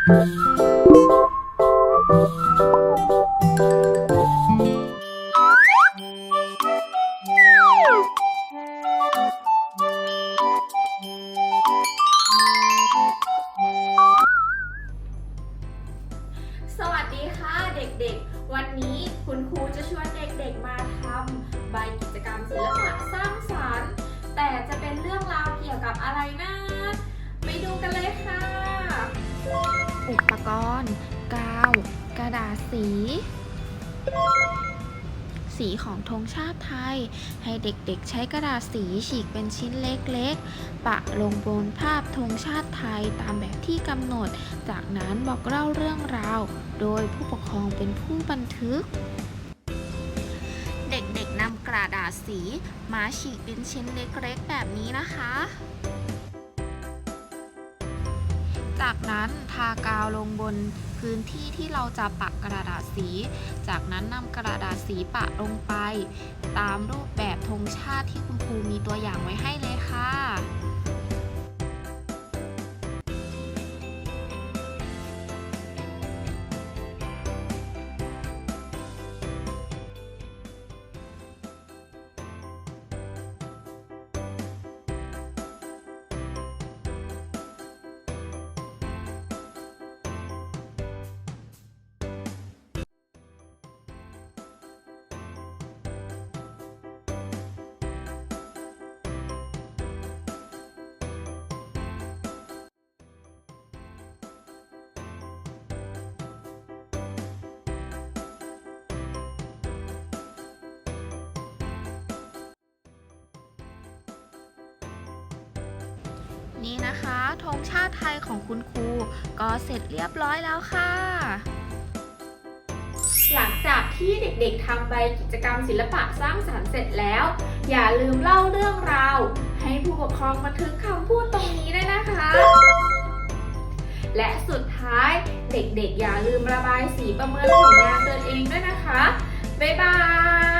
สวัสดีค่ะเด็กๆ วันนี้คุณครูจะชวนเด็กๆมาทำใบกิจกรรมศิลปะสร้างสรรค์ แต่จะเป็นเรื่องราวเกี่ยวกับอะไรนะ ไปดูกันเลยค่ะ อุปกรณ์กาว กระดาษสี สีของธงชาติไทย ให้เด็กๆใช้กระดาษสีฉีกเป็นชิ้นเล็กๆ ปะลงบนภาพธงชาติไทยตามแบบที่กำหนด จากนั้นบอกเล่าเรื่องราว โดยผู้ปกครองเป็นผู้บันทึกเด็กๆนำกระดาษสี มาฉีกเป็นชิ้นเล็กๆ แบบนี้นะคะ จากนั้นทากาวลงบนพื้นที่ที่เราจะปักกระดาษสี จากนั้นนำกระดาษสีปะลงไป ตามรูปแบบธงชาติที่คุณครูมีตัวอย่างไว้ให้เลยค่ะ นี่นะคะธงชาติไทยของคุณครูก็เสร็จเรียบร้อยแล้วค่ะ หลังจากที่เด็กๆทำใบกิจกรรมศิลปะสร้างสรรค์เสร็จแล้ว อย่าลืมเล่าเรื่องราว ให้ผู้ปกครองบันทึกคำพูดตรงนี้ด้วยนะคะ และสุดท้ายเด็กๆ อย่าลืมระบายสีประเมินผลงานตัวเองด้วยนะคะ บ๊ายบาย